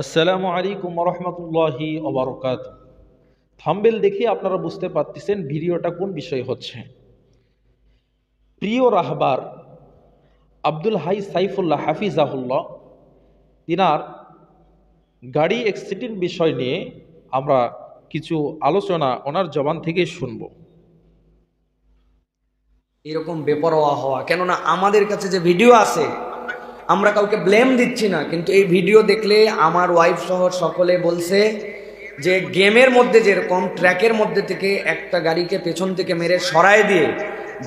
আসসালামু আলাইকুম রহমতুল্লাহি ওবরকাত থাম্বেল দেখে আপনারা বুঝতে পারতেছেন ভিডিওটা কোন বিষয় হচ্ছে। প্রিয় রাহবার আব্দুল হাই সাইফুল্লাহ হাফিজাহুল্লাহ, তিনার গাড়ি অ্যাক্সিডেন্ট বিষয় নিয়ে আমরা কিছু আলোচনা ওনার জবান থেকে শুনব। এরকম বেপরোয়া হওয়া, কেননা আমাদের কাছে যে ভিডিও আছে আমরা কাউকে ব্লেম দিচ্ছি না, কিন্তু এই ভিডিও দেখলে আমার ওয়াইফ সহ সকলে বলছে যে গেমের মধ্যে যেরকম ট্র্যাকের মধ্যে থেকে একটা গাড়িকে পেছন থেকে মেরে সরায় দিয়ে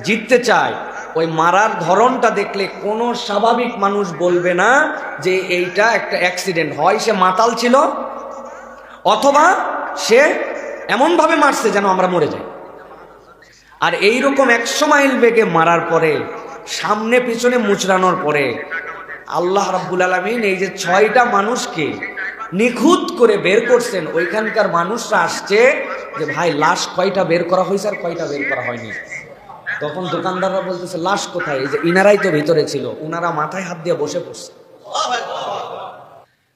জিততে চায়, ওই মারার ধরনটা দেখলে কোনো স্বাভাবিক মানুষ বলবে না যে এইটা একটা অ্যাক্সিডেন্ট হয় সে মাতাল ছিল, অথবা সে এমনভাবে মারছে যেন আমরা মরে যাই। আর এইরকম একশো মাইল বেগে মারার পরে সামনে পিছনে মুচড়ানোর পরে আল্লাহ রাব্বুল আলমিন এই যে ছয়টা মানুষকে নিখুঁত করে বের করছেন, ওইখানকার মানুষরা আসছে যে, ভাই, লাশ কয়টা বের করা হয়েছে আর কয়টা বের করা হয়নি? তখন দোকানদাররা বলতেছে, লাশ কোথায়? এই যে ইনারাই তো ভিতরে ছিল, উনারা মাথায় হাত দিয়ে বসে পড়ছে।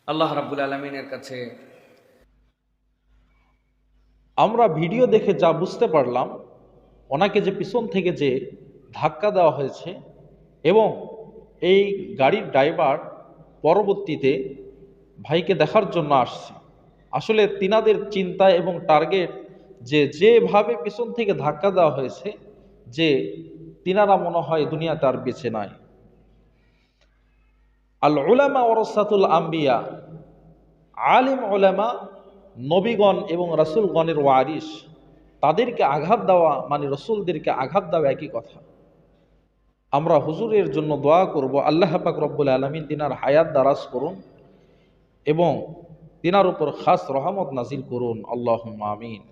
আল্লাহ রাব্বুল আলমিনের কাছে আমরা ভিডিও দেখে যা বুঝতে পারলাম, ওনাকে যে পিছন থেকে যে ধাক্কা দেওয়া হয়েছে এবং এই গাড়ির ড্রাইভার পরবর্তীতে ভাইকে দেখার জন্য আসছে। আসলে তিনাদের চিন্তা এবং টার্গেট যে যেভাবে পিছন থেকে ধাক্কা দেওয়া হয়েছে, যে তিনারা মনে হয় দুনিয়াতে আর বেঁচে নাই। আল উলামা ওরসাতুল আম্বিয়া, আলিম ওলামা নবীগণ এবং রসুলগণের ওয়ারিস তাদেরকে আঘাত দেওয়া মানে রসুলদেরকে আঘাত দেওয়া একই কথা। আমরা হুজুরের জন্য দোয়া করব, আল্লাহ পাক রব্বুল আলমিন তিনার হায়াত দারাজ করুন এবং তিনার উপর খাস রহমত নাজিল করুন। আল্লাহ আমিন।